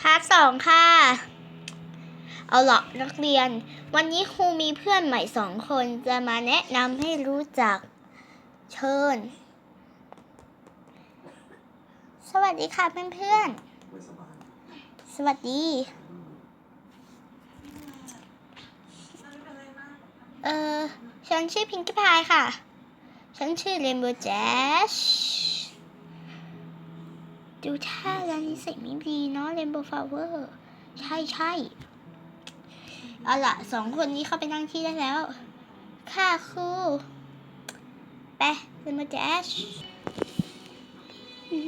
พาร์ทสองค่ะ เอาละนักเรียน วันนี้ครูมีเพื่อนใหม่สองคนจะมาแนะนำให้รู้จักเชิญ สวัสดีค่ะเพื่อนๆสวัสดี เออฉันชื่อพิงกี้พายค่ะ ฉันชื่อเรนโบว์แจช ดูท่าแล้วนิสัยไม่ดีเนาะเรนโบว์ฟลาเวอร์ใช่ใช่เอาล่ะสองคนนี้เข้าไปนั่งที่ได้แล้ว ค่ะครูไปเรนโบว์แจช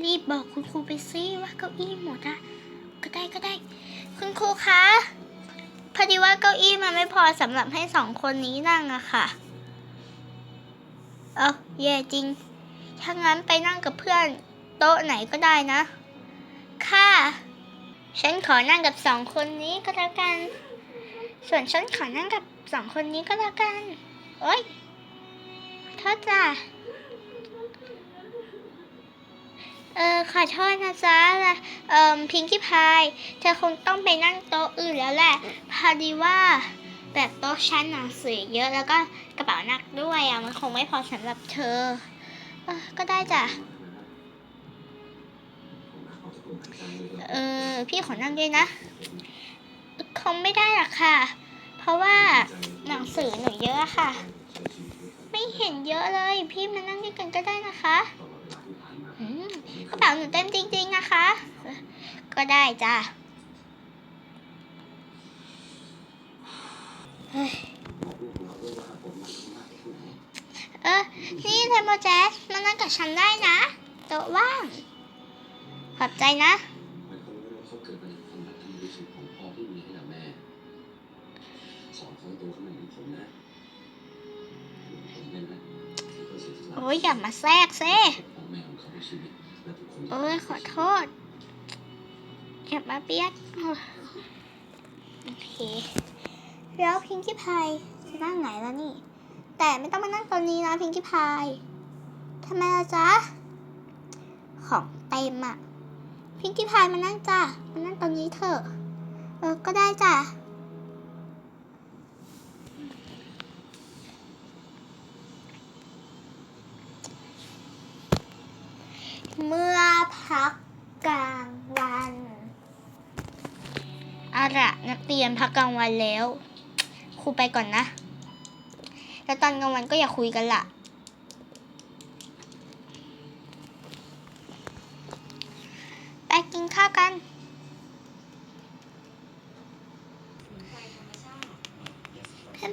รีบบอกคุณครูไปซิว่าเก้าอี้หมดอะก็ได้ก็ได้ คุณครูคะพอดีว่าเก้าอี้มันไม่พอสำหรับให้สองคนนี้นั่งอะค่ะ เออแย่จริงถ้างั้นไปนั่งกับเพื่อน โต๊ะไหนก็ได้นะ ค่ะ ฉันขอนั่งกับสองคนนี้ก็แล้วกัน ส่วนฉันขอนั่งกับสองคนนี้ก็แล้วกัน โอ๊ยโทษจ้ะเออขอโทษนะจ๊ะละเอ่อพิงกี้พาย เธอคงต้องไปนั่งโต๊ะอื่นแล้วแหละ พอดีว่าแบบโต๊ะชั้นหนังสือเยอะแล้วก็กระเป๋าหนักด้วยอะ มันคงไม่พอสำหรับเธอเออก็ได้จ้ะ ออพี่ขอนั่งด้วยนะ คงไม่ได้หรอกค่ะ เพราะว่าหนังสือหนูเยอะค่ะ ไม่เห็นเยอะเลย พี่มานั่งด้วยกันก็ได้นะคะกระเป๋าหนูเต็มจริง ๆนะคะ ก็ได้จ้ะเออ นี่เทมโมแจสมานั่งกับฉันได้นะ โต๊ะว่าง ขอบใจนะ อ้ยอย่ามาแทรกเซ่เขาในชีวิตและทุกคนโอ้ยขอโทษ อย่ามาเปียกโอเคแล้วพิงกี้พายจะนั่งไหนแล้วนี่ แต่ไม่ต้องมานั่งตอนนี้นะพิงกี้พายทำไมล่ะจ๊ะ ของเต็มอะพิงกี้พายมานั่งจ้ะมานั่งตอนนี้เถอะเออก็ได้จ้ะ เมื่อพักกลางวันเอาละนักเรียนพักกลางวันแล้ว ครูไปก่อนนะ แล้วตอนกลางวันก็อย่าคุยกันละไปกินข้าวกัน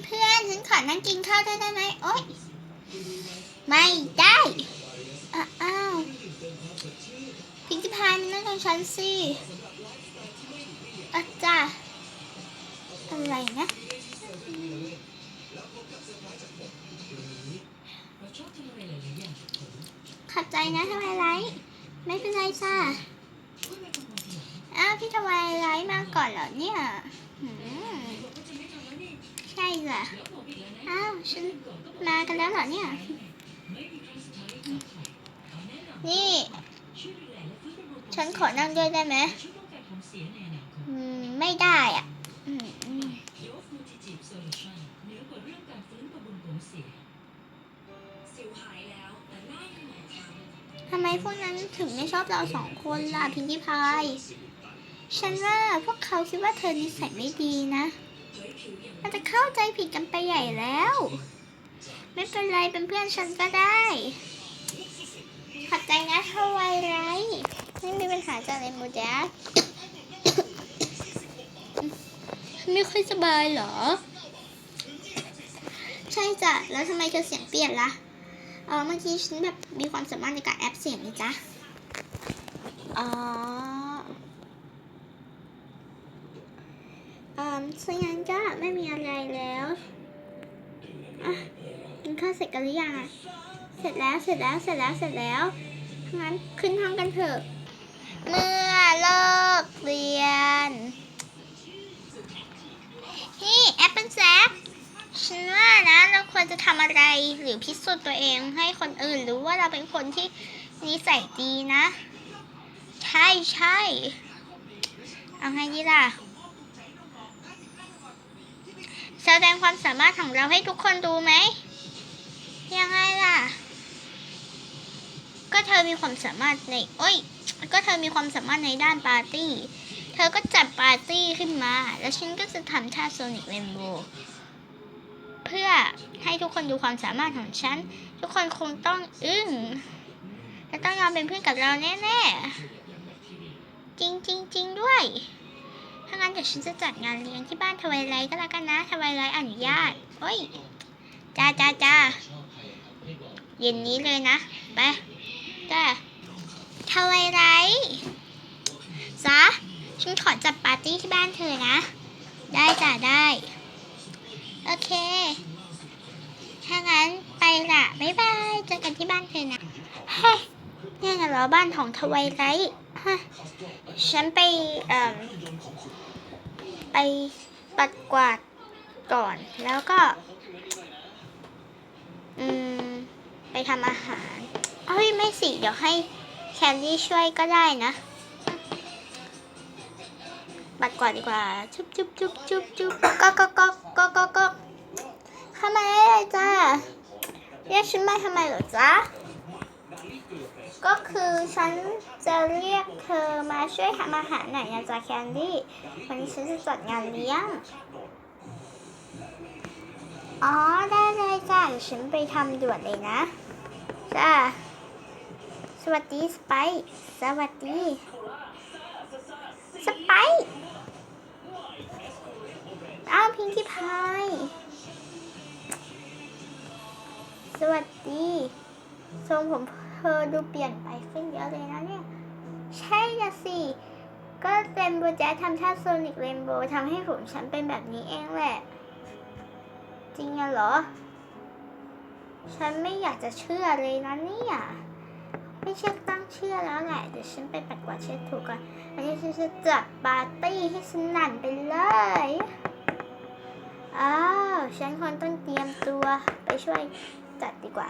เพื่อนๆฉันขอนั่งกินข้าวด้วยได้ไหมโอ๊ย ไม่ได้อ้าวพิงกี้พายมันนั่งตรงฉันสิอาจ้า อะไรนะ ขับใจนะทำไมไรไม่เป็นไรจ้าอ้าวพี่ทำไมไรมาก่อนเหรอเนี่ยใช่จ้ะอ้าวฉันมากันแล้วเหรอเนี่ย นี่ ฉันขอนั่งด้วยได้ไหม เราสองคนล่ะพิงกี้พาย ฉันว่าพวกเขาคิดว่าเธอนิสัยไม่ดีนะ มันจะเข้าใจผิดกันไปใหญ่แล้ว ไม่เป็นไรเป็นเพื่อนฉันก็ได้ ขอบใจนะทวายไร ไม่มีปัญหาจากเลยโมเดลไม่ค่อยสบายเหรอ ใช่จ้ะ แล้วทำไมเธอเสียงเปลี่ยนล่ะเออเมื่อกี้ฉันแบบมีความสามารถในการแอปเสียงนี่จ้ะ อ๋อเอ่อถ้างั้นก็ไม่มีอะไรแล้วอะกินข้าวเสร็จกันหรือยังอะเสร็จแล้ว เสร็จแล้ว เสร็จแล้ว เสร็จแล้วงั้นขึ้นห้องกันเถอะ เมื่อเลิกเรียน นี่แอปเปิลแซกฉันว่านะเราควรจะทำอะไรหรือพิสูจน์ตัวเองให้คนอื่นรู้ว่าเราเป็นคนที่นิสัยดีนะ ใช่ใช่เอาไงดีล่ะ แสดงความสามารถของเราให้ทุกคนดูไหม ยังไงล่ะ ก็เธอมีความสามารถใน โอ้ย ก็เธอมีความสามารถในด้านปาร์ตี้ เธอก็จัดปาร์ตี้ขึ้นมา แล้วฉันก็จะทำท่าโซนิกเรนโบว์เพื่อให้ทุกคนดูความสามารถของฉัน ทุกคนคงต้องอึ้งและต้องยอมเป็นเพื่อนกับเราแน่ ๆ จริงจริงจริงด้วย ถ้างั้นเดี๋ยวฉันจะจัดงานเลี้ยงที่บ้านทวายไลท์ก็แล้วกันนะทวายไลท์อนุญาตโอ้ยจ้าจ้าจ้าเย็นนี้เลยนะ ไปจ้าทวายไลท์จ้าฉันขอจัดปาร์ตี้ที่บ้านเธอนะ ได้จ้าได้ โอเค ถ้างั้นไปละบ๊ายบาย เจอกันที่บ้านเธอนะ เฮ้ยนี่ไงเหรอบ้านของทวายไลท์ ฉันไปไปปัดกวาดก่อน แล้วก็ อืม ไปทำอาหารเฮ้ยไม่สิ เดี๋ยวให้แคนดี้ช่วยก็ได้นะ ปัดกวาดดีกว่า จุ๊บจุ๊บจุ๊บจุ๊บจุ๊บก็ก็ก็ก็ก็ก็เข้ามาได้เลยจ้าเรียกฉันมาทำไมเหรอจ๊ะก็คือฉัน จะเรียกเธอมาช่วยทำอาหารหน่อยนะจ๊ะแคนดี้ วันนี้ฉันจะจัดงานเลี้ยง อ๋อ ได้เลยจ้ะเดี๋ยวฉันไปทำด่วนเลยนะ จ้า สวัสดีสไปสวัสดีสไปอ้าวพิงกี้พายสวัสดีทรงผมเธอดูเปลี่ยนไปขึ้นเยอะเลยนะเนี่ย ใช่นะสิ ก็เรนโบว์แจ๊สทำท่าโซนิกเรนโบว์ทำให้ผมฉันเป็นแบบนี้เองแหละ จริงอะเหรอ ฉันไม่อยากจะเชื่อเลยนะเนี่ยไม่เชื่อตั้งเชื่อแล้วแหละ เดี๋ยวฉันไปปัดกวาดเช็ดถูก่อน อันนี้ฉันจะจัดปาร์ตี้ให้สนั่นไปเลยอ้าวฉันควรต้องเตรียมตัวไปช่วยจัดดีกว่า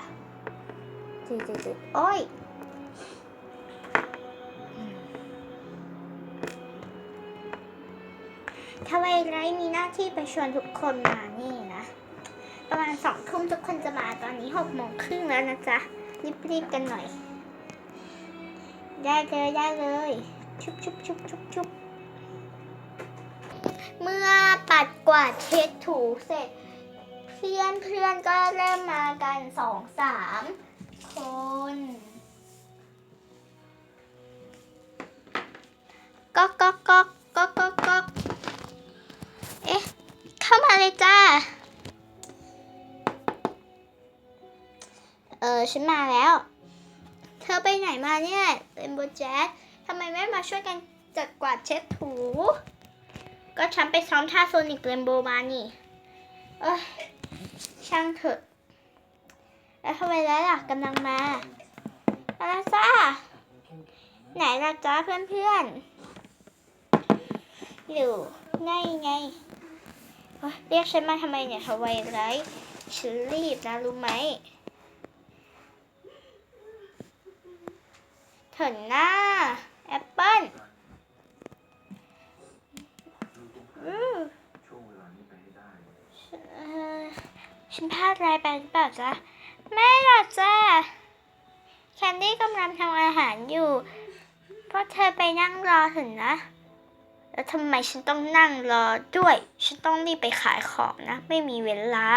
จิดจิจิโอ้ย ทวาไลท์มีหน้าที่ไปชวนทุกคนมานี่นะ ประมาณสองทุ่มทุกคนจะมาตอนนี้หกโมงครึ่งแล้วนะจ๊ะ รีบๆกันหน่อย ได้เลยได้เลย ชุบชุบชุบชุบชุบเมื่อปัดกวาดเช็ดถูเสร็จ เพื่อนเพื่อนก็เริ่มมากันสองสามคนก๊อกก๊อกก๊อกก๊อกก๊อก เข้ามาเลยจ้า เออฉันมาแล้ว เธอไปไหนมาเนี่ยเรนโบว์แจ๊สทำไมไม่มาช่วยกันจัดกวาดเช็ดถู ก็ฉันไปซ้อมท่าโซนิกเรนโบว์มานี่ เอ้ย ช่างเถอะ แล้วทำไมแล้วล่ะกำลังมามาแล้วจ้าไหนล่ะจ้าเพื่อนๆอยู่ไงไง เรียกฉันมาทำไมเนี่ยทำไมไรฉันรีบนะรู้ไหมเถินหน้าแอปเปิ้ลฉันพลาดอะไรไปหรือเปล่าจ๊ะ ไม่หรอกจ้าแคนดี้กำลังทำอาหารอยู่ เพราะเธอไปนั่งรอถึงนะ แล้วทำไมฉันต้องนั่งรอด้วย ฉันต้องรีบไปขายของนะ ไม่มีเวลา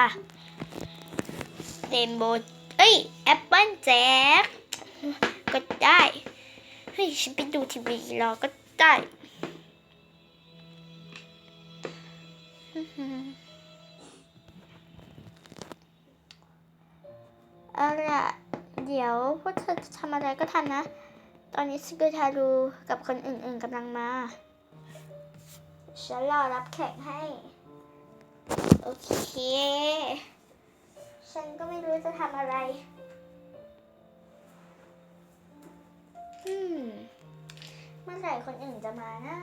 เรนโบว์เอ้ยแอปเปิ้ลแจ็คก็ได้ เฮ้ย ฉันไปดูทีวีรอก็ได้อื้อหือเอาล่ะ เดี๋ยวพวกเธอจะทำอะไรก็ทำนะ ตอนนี้สกุทารูกับคนอื่นๆกำลังมา ฉันรอรับแขกให้ โอเค ฉันก็ไม่รู้จะทำอะไร อืม เมื่อไหร่คนอื่นจะมานะ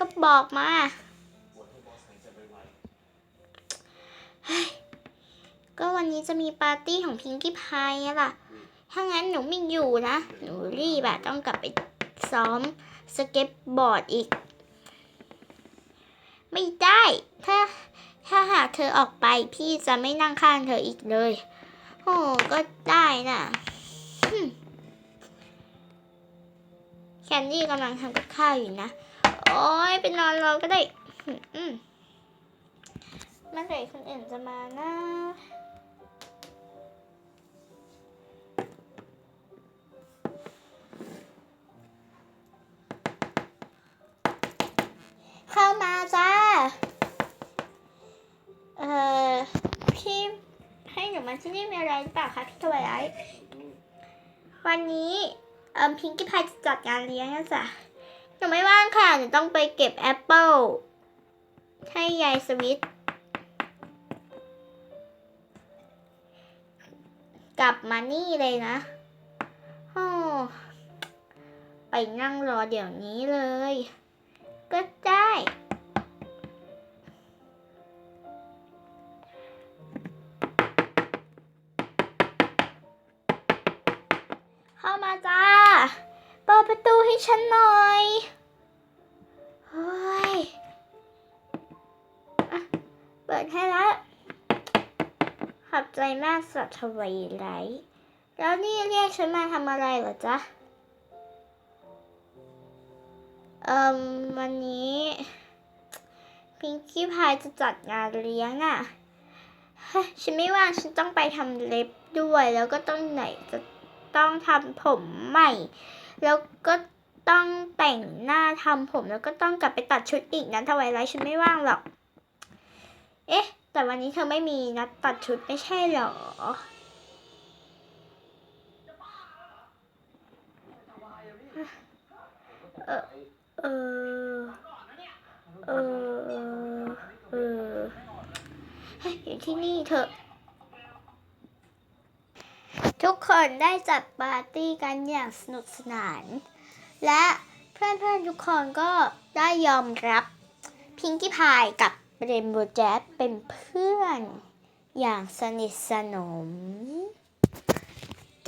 ก็บอกมาก็วันนี้จะมีปาร์ตี้ของพิงกี้พายล่ะ ถ้างั้นหนูไม่อยู่นะ หนูรีบอะต้องกลับไปซ้อมสเก็ตบอร์ดอีก ไม่ได้ ถ้าถ้าหากเธอออกไปพี่จะไม่นั่งข้างเธออีกเลย โอ้ก็ได้น่ะฮึ่มแคนดี้กำลังทำกับข้าวอยู่นะ โอ้ยไปนอนรอก็ได้อืมมเมื่อไหร่คนอื่นจะมานะเข้ามาจ้า เอ่อ พี่ให้หนูมาที่นี่มีอะไรหรือเปล่าคะพี่ทวายไลท์วันนี้เอ่อพิงกี้พายจะจัดงานเลี้ยงนะจ๊ะ หนูไม่ว่างค่ะหนูต้องไปเก็บแอปเปิลให้ยายสวิต กลับมานี่เลยนะโอ้ไปนั่งรอเดี๋ยวนี้เลย ก็ได้ สัตว์ทวีไลแล้วนี่เรียกฉันมาทำอะไรเหรอจ๊ะ เอ่มวันนี้ พิงกี้พายจะจัดงานเลี้ยงอะฉันไม่ว่างฉันต้องไปทำเล็บด้วย แล้วก็ต้องไหนจะต้องทำผมใหม่ แล้วก็ต้องแต่งหน้าทำผม แล้วก็ต้องกลับไปตัดชุดอีกนั้นทวายไลฉันไม่ว่างหรอก เอ๊ะ แต่วันนี้เธอไม่มีนัดตัดชุดไม่ใช่เหรอ เออ เออ เออ เออเฮ้ยอยู่ที่นี่เถอะทุกคนได้จัดปาร์ตี้กันอย่างสนุกสนาน และเพื่อนๆทุกคนก็ได้ยอมรับพิงกี้พายกับ เรนโบว์แจ๊สเป็นเพื่อนอย่างสนิทสนม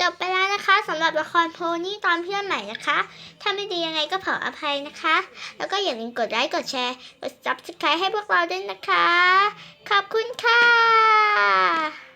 จบไปแล้วนะคะสำหรับละครโพนี่ตอนเพื่อนใหม่นะคะ ถ้าไม่ดียังไงก็ขออภัยนะคะ แล้วก็อย่าลืมกดไลค์กดแชร์ กด subscribe ให้พวกเราด้วยนะคะ ขอบคุณค่ะ